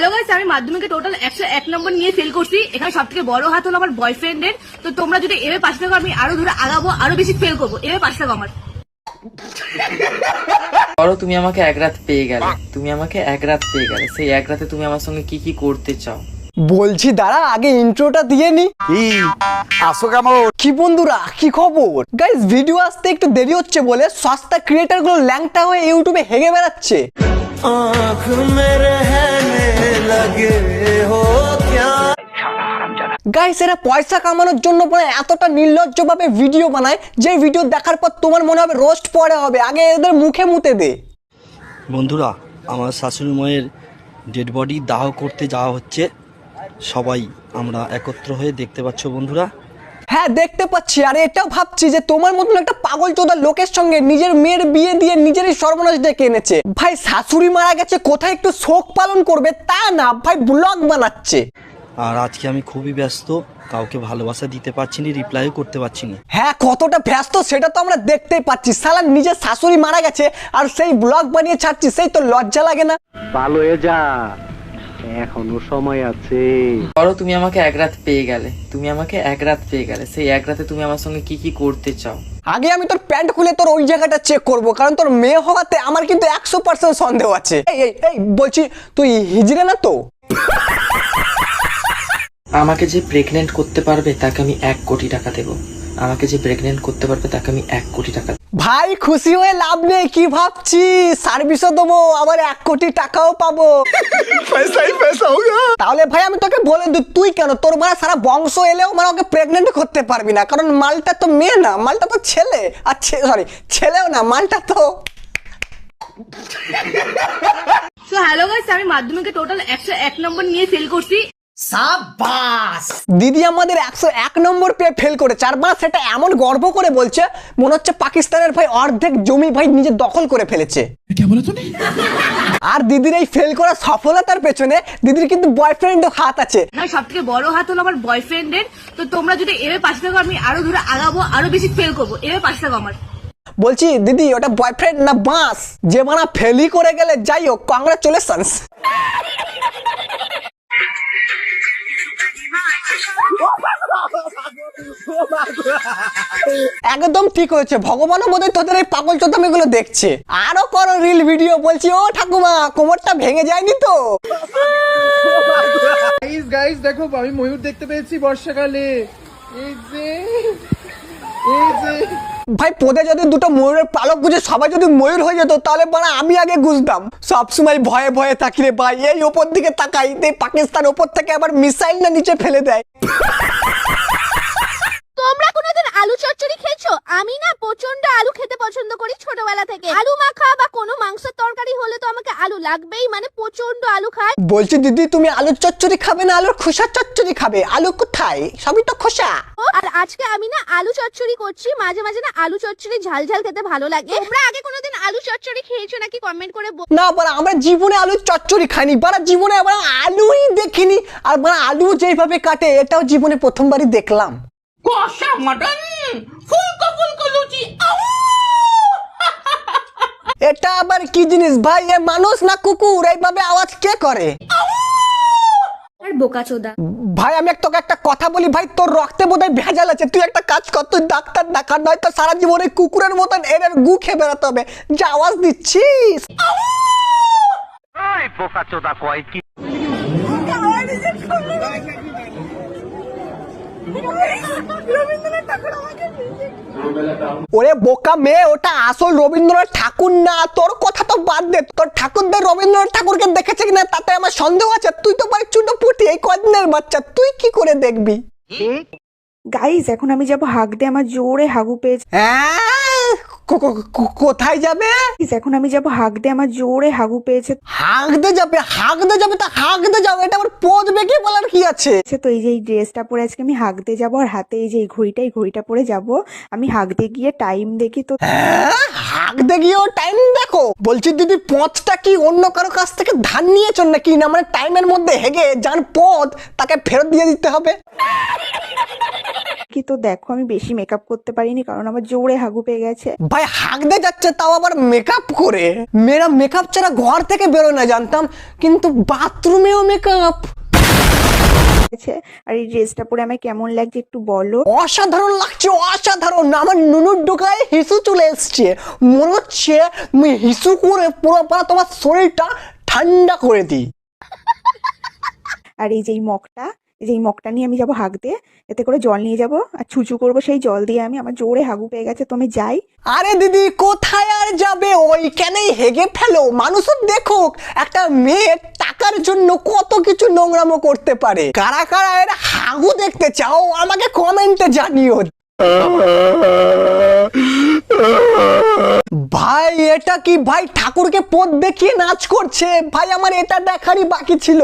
Hello guys আমি মাধ্যমিকে total একশো এক নম্বর নিয়ে ফেল করছি। এখানে সব থেকে বড় হাত হলো আমার বয়ফ্রেন্ডের তো তোমরা যদি এভাবে পাশে থাকো আমি আরও ধরে আগাবো আরও বেশি ফেল করব। এভাবে পাশে থাকো আমার। ধরো তুমি আমাকে এক রাত পেয়ে গেলে। তুমি আমাকে এক রাত পেয়ে গেলে। সেই এক রাতে তুমি আমার সঙ্গে কি কি করতে চাও? বলছি দাঁড়া আগে ইন্ট্রোটা দিয়ে নি। আসো কেমন কি বন্ধুরা কি খবর? গাইস ভিডিও আসতে একটু দেরি হচ্ছে বলে সস্তা ক্রিয়েটারগুলো ল্যাংটা হয়ে ইউটিউবে হেগে বেড়াচ্ছে। গাইস এরা পয়সা কামানোর জন্য পরে এতটা নির্লজ্জভাবে ভিডিও বানায় যে ভিডিও দেখার পর তোমার মনে হবে রোস্ট পরে হবে। আগে এদের মুখে মুতে দে। বন্ধুরা আমার শাশুড়ি মায়ের ডেড বডি দাহ করতে যাওয়া হচ্ছে। সবাই আমরা একত্র হয়ে দেখতে পাচ্ছ বন্ধুরা। হ্যাঁ দেখতে পাচ্ছি। আর এটাও ভাবছি যে তোমার মতন একটা পাগল চোদা লোকের সঙ্গে নিজের মেয়ের বিয়ে দিয়ে নিজেরই সর্বনাশ ডেকে এনেছে। ভাই শাশুড়ি মারা গেছে কোথায় একটু শোক পালন করবে? তা না ভাই ব্লগ বানাচ্ছে। আর আজকে আমি খুবই ব্যস্ত কাউকে ভালোবাসা দিতে পারছি না রিপ্লাইও করতে পারছি না। হ্যাঁ কতটা ব্যস্ত সেটা তো আমরা দেখতেই পাচ্ছি। সালা নিজের শাশুড়ি মারা গেছে আর সেই ব্লগ বানিয়ে ছাড়ছি সেই তো লজ্জা লাগে না। ভালো হয়ে যা। এখনও সময় আছে। ধরো তুমি আমাকে এক রাত পেয়ে গেলে। তুমি আমাকে এক রাত পেয়ে গেলে। সেই এক রাতে তুমি আমার সঙ্গে কি কি করতে চাও? আগে আমি তোর প্যান্ট খুলে তোর ওই জায়গাটা চেক করব কারণ তোর মেয়ে হওয়াতে আমার কিন্তু একশো পার্সেন্ট সন্দেহ আছে। এই এই এই বলছি তুই হিজড়ে না তো? আমাকে যে প্রেগনেন্ট করতে পারবে তাকে আমি এক কোটি টাকা দেবো। আমাকে যে প্রেগনেন্ট করতে পারবে তাকে আমি এক কোটি টাকা দেবো। ভাই খুশি হয়ে লাভ নেই কি ভাবছি? সার্ভিসও দেবো আবার এক কোটি টাকাও পাবো। তাহলে ভাই আমি তোকে বলে দিই তুই কেন? তোর মানে সারা বংশ এলেও মানে ওকে প্রেগনেন্ট করতে পারবি না কারণ মালটা তো মেয়ে না মালটা তো ছেলে। আর সরি ছেলেও না মালটা তো। তো হ্যালো গাইস আমি মাধ্যমিকে টোটাল একশো এক নম্বর নিয়ে ফেল করছি। দিদি আমাদের একশো এক নম্বর পেয়ে ফেল করেছে আর মা সেটা এমন গর্ব করে বলছে মনে হচ্ছে পাকিস্তানের ভাই অর্ধেক জমি ভাই নিজে দখল করে ফেলেছে। আর দিদির এই ফেল করা সফলতার পেছনে দিদির কিন্তু বয়ফ্রেন্ডও হাত আছে। এখানে সব থেকে বড় হাত হলো আমার বয়ফ্রেন্ডের তো তোমরা যদি এভাবে পাশে থাকো আমি আরও দূরে আগাবো আরও বেশি ফেল করব। এভাবে পাশে থাকো আমার। বলছি দিদি ওটা বয়ফ্রেন্ড না বাঁশ যে মানা ফেলই করে গেলে যাই হোক কংগ্রাচুলেশনস একদম ঠিক হয়েছে। ভগবানও বোধহয় তোদের এই পাগল চোদামি গুলো দেখছে। আরও করো রিল ভিডিও বলছি ও ঠাকুমা কোমরটা ভেঙে যায়নি তো? গাইস গাইস দেখো আমি ময়ূর দেখতে পেয়েছি বর্ষাকালে। এই যে এই যে। ভাই পদে যদি দুটো ময়ূরের পালক গুজে সবাই যদি ময়ূর হয়ে যেত তাহলে মানে আমি আগে গুজতাম। সবসময় ভয়ে ভয়ে থাকি রে ভাই এই ওপর দিকে তাকাই পাকিস্তান ওপর থেকে আবার মিসাইল না নিচে ফেলে দেয়। তোমরা কোনোদিন আলু চচ্চড়ি খেয়েছো? আমি না প্রচণ্ড আলু খেতে পছন্দ করি ছোটবেলা থেকে। আলু মাখা বা কোনো মাংসের তরকারি হলে তো আমাকে আলু লাগবেই মানে প্রচণ্ড আলু খায়। বলছি দিদি তুমি আলুর চচ্চড়ি খাবে না আলুর খোসা চচ্চড়ি খাবে? আলু কোথায়? সবই তো খোসা। ও, আর আজকে আমি না আলু চচ্চড়ি করছি মাঝে মাঝে না আলু চচ্চড়ি ঝাল ঝাল খেতে ভালো লাগে। তোমরা আগে কোনোদিন আলু চচ্চড়ি খেয়েছো নাকি? কমেন্ট করে বল- না বারা আমরা জীবনে আলুর চচ্চড়ি খাইনি। বারা জীবনে আবার আলুই দেখিনি। আর বারা আলু যেইভাবে কাটে এটাও জীবনে প্রথমবারই দেখলাম। এটা আবার কি জিনিস? ভাই এ মানুষ না কুকুর? এইভাবে আওয়াজ কে করে? আর ভাই আমি তোকে একটা কথা বলি ভাই তোর রক্তে বোধহয় ভেজাল আছে। তুই একটা কাজ কর তুই ডাক্তার দেখা নয় তো সারা জীবন ওই কুকুরের মতন এর গু খেয়ে বেড়াতে হবে। যা আওয়াজ দিচ্ছিস। কয় কি? ওরে বোকা মেয়ে ওটা আসল রবীন্দ্রনাথ ঠাকুর না? তোর কথা তো বাদ দে। তোর ঠাকুর দে রবীন্দ্রনাথ ঠাকুরকে দেখেছে কিনা তাতে আমার সন্দেহ আছে। তুই তো পারে চুটো পুটি এই কদিনের বাচ্চা। তুই কি করে দেখবি? গাইজ এখন আমি যাব হাগ দে আমার জোরে হাগু পেয়েছে। হ্যাঁ? কোথায় যাবে? এখন আমি যাব হাঁক দিয়ে আমার জোরে হাগু পেয়েছে। হাগদে যাবে হাগদে যাবে তা হাগদে যাবে এটা আমার পচবে কি বলার কি আছে? তো এই যে এই ড্রেসটা পরে আজকে আমি হাঁক দিয়ে যাব আর হাতে এই যে এই ঘড়িটা এই ঘড়িটা পরে যাব আমি হাঁক দিয়ে গিয়ে টাইম দেখি তো হাঁকতে গিয়েও টাইম দেখো। বলছি দিদি পথটা কি অন্য কারও কাছ থেকে ধান নিয়েছেন নাকি? না মানে টাইমের মধ্যে হেগে যার পথ তাকে ফেরত দিয়ে দিতে হবে? কি তো দেখো আমি বেশি মেকআপ করতে পারিনি কারণ আমার জোরে হাগু পেয়ে গেছে। ভাই হাঁকতে যাচ্ছে তাও আবার মেকআপ করে? মেয়েরা মেকআপ ছাড়া ঘর থেকে বেরোয় না জানতাম। কিন্তু বাথরুমেও মেকআপ আছে আর এই ড্রেসটা পরে আমার কেমন লাগছে একটু বলো। অসাধারণ লাগছে অসাধারণ। আমার নুনুর ডোকায় হিসু চলে এসছে। মনে হচ্ছে আমি হিসু করে পুরো পুরো তোমার শরীরটা ঠান্ডা করে দিই। আর এই যে এই মগটা যে এই মগটা নিয়ে আমি যাব দিয়ে, এতে করে জল নিয়ে যাব। আর ছুচু করব সেই জল দিয়ে আমি আমার জোরে হাগু পেয়ে গেছে, তো আমি যাই। আরে দিদি, কোথায় আর যাবে? ওইখানেই হেগে ফেলো। মানুষও দেখুক, একটা মেয়ে টাকার জন্য কত কিছু নোংরামো করতে পারে। কারা কারা এর হাগু দেখতে চাও, আমাকে কমেন্টে জানিও। ভাই, এটা কি ভাই ঠাকুরকে পদ দেখিয়ে নাচ করছে? ভাই, আমার এটা দেখারই বাকি ছিল।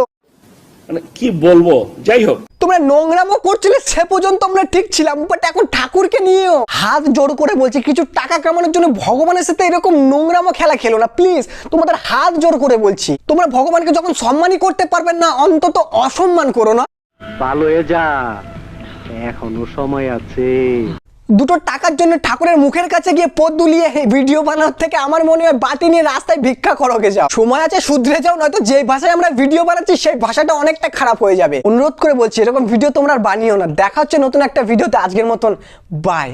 মানে কি বলব? যাই হোক। তোমরা নোংরামো করছিলে সে পর্যন্ত আমরা ঠিক ছিলাম বাট এখন ঠাকুরকে নিয়েও হাত জোর করে বলছি কিছু টাকা কামানোর জন্য ভগবানের সাথে এরকম নোংরামো খেলা খেলো না প্লিজ তোমাদের হাত জোর করে বলছি। তোমরা ভগবানকে যখন সম্মানই করতে পারবেন না অন্তত অসম্মান করো না। ভালো যা এখনও সময় আছে। দুটো টাকার জন্য ঠাকুরের মুখের কাছে গিয়ে পদ দুলিয়ে ভিডিও বানানোর থেকে আমার মনে হয় বাতি নিয়ে রাস্তায় ভিক্ষা করকে যাও। সময় আছে, শুধরে যাও, নয়তো যে ভাষায় আমরা ভিডিও বানাচ্ছি, সেই ভাষাটা অনেকটা খারাপ হয়ে যাবে। অনুরোধ করে বলছি, এরকম ভিডিও তোমরা বানিও না। দেখা হচ্ছে নতুন একটা ভিডিওতে। আজকের মতন বাই